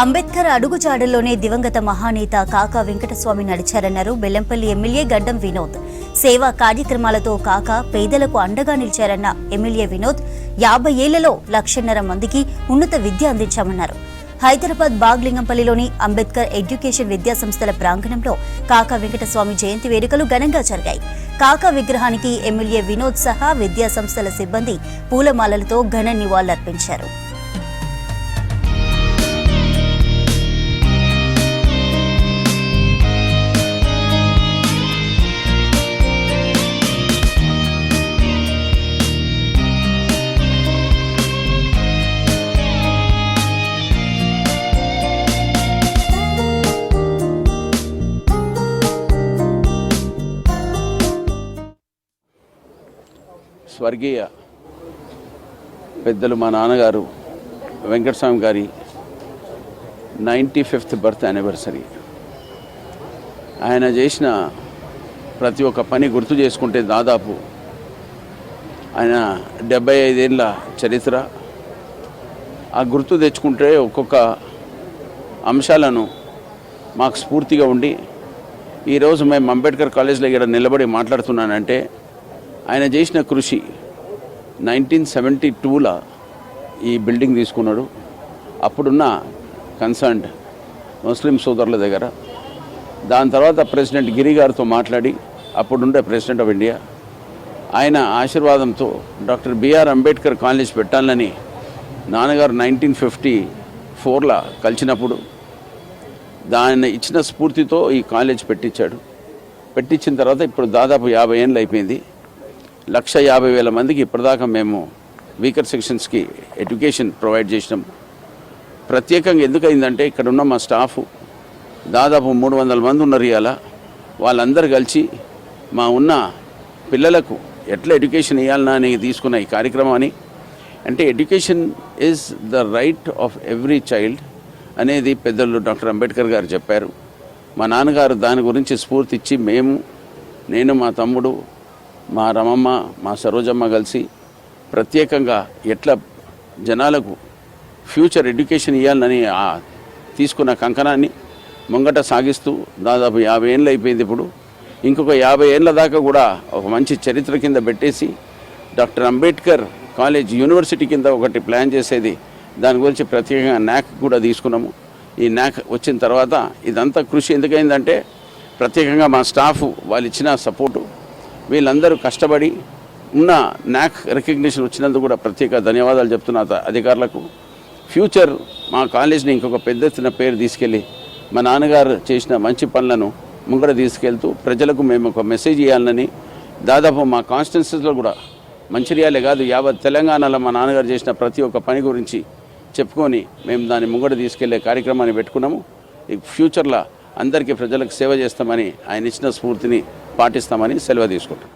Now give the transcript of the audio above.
అంబేద్కర్ అడుగుజాడల్లోనే దివంగత మహానేత కాకా వెంకటస్వామి నడిచారన్నారు. బెల్లంపల్లి ఎమ్మెల్యే గడ్డం వినోద్. సేవా కార్యక్రమాలతో కాకా పేదలకు అండగా నిలిచారన్న ఎమ్మెల్యే వినోద్ యాభై ఏళ్ళలో లక్షన్నర మందికి ఉన్నత విద్య అందించామన్నారు. హైదరాబాద్ బాగ్లింగంపల్లిలోని అంబేద్కర్ ఎడ్యుకేషన్ విద్యా సంస్థల ప్రాంగణంలో కాకా వెంకటస్వామి జయంతి వేడుకలు ఘనంగా జరిగాయి. కాకా విగ్రహానికి ఎమ్మెల్యే వినోద్ సహా విద్యా సంస్థల సిబ్బంది పూలమాలలతో ఘన నివాళులర్పించారు. స్వర్గీయ పెద్దలు మా నాన్నగారు వెంకటస్వామి గారి నైంటీ ఫిఫ్త్ బర్త్ యానివర్సరీ. ఆయన చేసిన ప్రతి ఒక్క పని గుర్తు చేసుకుంటే దాదాపు ఆయన డెబ్బై ఐదేళ్ళ చరిత్ర. ఆ గుర్తు తెచ్చుకుంటే ఒక్కొక్క అంశాలను మాకు స్ఫూర్తిగా ఉండి ఈరోజు మేము అంబేద్కర్ కాలేజ్లో ఇక్కడ నిలబడి మాట్లాడుతున్నానంటే ఆయన చేసిన కృషి నైన్టీన్ సెవెంటీ టూలో ఈ బిల్డింగ్ తీసుకున్నాడు. అప్పుడున్న కన్సర్న్డ్ ముస్లిం సోదరుల దగ్గర. దాని తర్వాత ప్రెసిడెంట్ గిరి గారితో మాట్లాడి అప్పుడుండే ప్రెసిడెంట్ ఆఫ్ ఇండియా. ఆయన ఆశీర్వాదంతో డాక్టర్ బిఆర్ అంబేద్కర్ కాలేజ్ పెట్టాలని నాన్నగారు నైన్టీన్ ఫిఫ్టీ ఫోర్లో కలిసినప్పుడు దాన్ని ఇచ్చిన స్ఫూర్తితో ఈ కాలేజ్ పెట్టించాడు. పెట్టించిన తర్వాత ఇప్పుడు దాదాపు యాభై ఏళ్ళు అయిపోయింది. లక్ష యాభై వేల మందికి ఇప్పటిదాకా మేము వీకర్ సెక్షన్స్కి ఎడ్యుకేషన్ ప్రొవైడ్ చేసినాం. ప్రత్యేకంగా ఎందుకైందంటే ఇక్కడ ఉన్న మా స్టాఫ్ దాదాపు మూడు వందల మంది ఉన్నారు ఇవాళ వాళ్ళందరూ కలిసి మా ఉన్న పిల్లలకు ఎట్లా ఎడ్యుకేషన్ ఇవ్వాలన్నా అని తీసుకున్న ఈ కార్యక్రమాన్ని. అంటే education is the right of every child అనేది పెద్దలు డాక్టర్ అంబేద్కర్ గారు చెప్పారు. మా నాన్నగారు దాని గురించి స్ఫూర్తి ఇచ్చి మేము నేను మా తమ్ముడు మా రమమ్మ మా సరోజమ్మ కలిసి ప్రత్యేకంగా ఎట్లా జనాలకు ఫ్యూచర్ ఎడ్యుకేషన్ ఇవ్వాలని తీసుకున్న కంకణాన్ని ముంగట సాగిస్తూ దాదాపు యాభై ఏళ్ళు అయిపోయింది ఇప్పుడు. ఇంకొక యాభై ఏళ్ళ దాకా కూడా ఒక మంచి చరిత్ర కింద పెట్టేసి డాక్టర్ అంబేద్కర్ కాలేజ్ యూనివర్సిటీ కింద ఒకటి ప్లాన్ చేసేది. దాని గురించి ప్రత్యేకంగా న్యాక్ కూడా తీసుకున్నాము. ఈ న్యాక్ వచ్చిన తర్వాత ఇదంతా కృషి. ఎందుకైందంటే ప్రత్యేకంగా మా స్టాఫ్ వాళ్ళు ఇచ్చిన సపోర్టు వీళ్ళందరూ కష్టపడి ఉన్న న్యాక్ రికగ్నిషన్ వచ్చినందుకు కూడా ప్రత్యేక ధన్యవాదాలు చెప్తున్నా త- అధికారులకు. ఫ్యూచర్ మా కాలేజ్ని ఇంకొక పెద్ద ఎత్తున పేరు తీసుకెళ్ళి మా నాన్నగారు చేసిన మంచి పనులను ముంగడ తీసుకెళ్తూ ప్రజలకు మేము ఒక మెసేజ్ ఇవ్వాలని దాదాపు మా కాన్స్టిట్యున్సీస్లో కూడా మంచిర్యాలే కాదు యావత్ తెలంగాణలో మా నాన్నగారు చేసిన ప్రతి ఒక్క పని గురించి చెప్పుకొని మేము దాన్ని ముంగడ తీసుకెళ్ళే కార్యక్రమాన్ని పెట్టుకున్నాము. ఈ ఫ్యూచర్లో అందరికీ ప్రజలకు సేవ చేస్తామని ఆయన ఇచ్చిన స్ఫూర్తిని పాటిస్తామని సెలవు తీసుకుంటాం